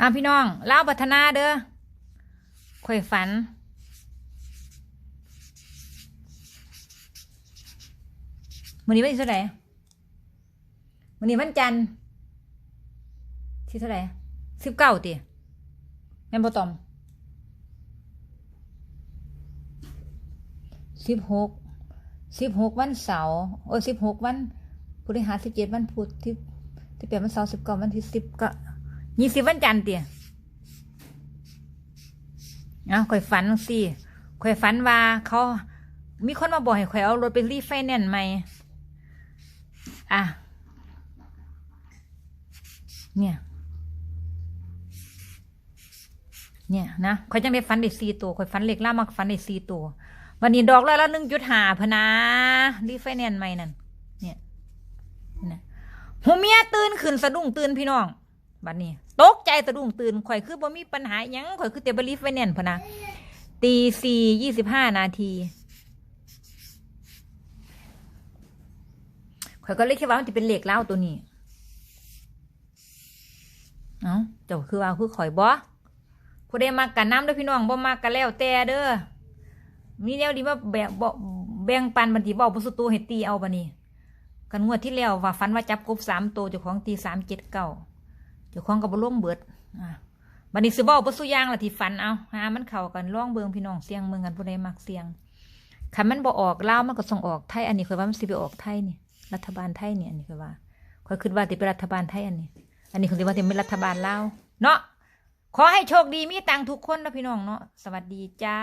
อ่าพี่น้องเล่าวพัฒนาเด้อข่อยฝัน มือนี้วันที่เท่าไหร่มือนี้วันจันทร์ที่เท่าไหร่สิบเก้าติแม่นบ่ตอมสิบหกสิบหกวันเสาร์โอ้สิบหกวันพฤหัสสิบเจ็ดวันพุธที่ที่เปลี่ยนวันเสาร์สิบเก้าวันที่สิบก็ ยี่สิบวันจันทร์เตี่ยเอาข่อยฝันสิข่อยฝันว่าเขา มีคนมาบอกให้ข่อยเอารถไปรีไฟแนนซ์ใหม่อะ เนี่ย เนี่ยนะข่อยจังได้ฟันได้สี่ตัวข่อยฟันเหล็กล่ามาฟันได้สี่ตัว วันนี้ดอกแล้วละหนึ่งจุดหาพนะรีไฟแนนซ์ใหม่นั่น เนี่ยนะหัวเมียตื่นขึ้นสะดุ้งตื่นพี่น้อง บัดนี้ ตกใจสะดุ้งตื่นข่อยคือบ่มีปัญหาหยังข่อยคือเตบรีไฟแนนพะนะตีสี่ยี่สิบห้านาทีข่อยก็เลยคิดว่ามันจะเป็นเหล็กเล่าตัวนี้ เอ้าเจ้าคือว่าคือข่อยบ่ผู้ใดมักกันน้ำด้อพี่น้องบ่มักกันแล้วแต่เด้อมีแนวดีว่าแบ่งบ่แบ่งปันบันทีบ่บ่สุตัวให้ตีเอาบัดนี้กันงวดที่แล้วว่าฝันว่าจับกบสามตัวเจ้าของตีสามเจ็ดเก้า เจ้าของก็บ่ล่วงเบิดอะบันี้สิบ่บ่สุยางละที่ฝันเอาหามันเข้ากันล่องเบิงพี่น้องเสียงเมืองกันผู้ใดมักเสียงคันมันบ่ออกเล่ามันก็ส่งออกไทยอันนี้คือว่ามันสิไปออกไทยนี่รัฐบาลไทยเนี่ยอันนี้คือว่าคอยคิดว่าติเป็นรัฐบาลไทยอันนี้ อันนี้คือว่าติเป็นรัฐบาลเล่าเนาะขอให้โชคดีมีตังค์ทุกคนนะพี่น้องเนาะสวัสดีจ้า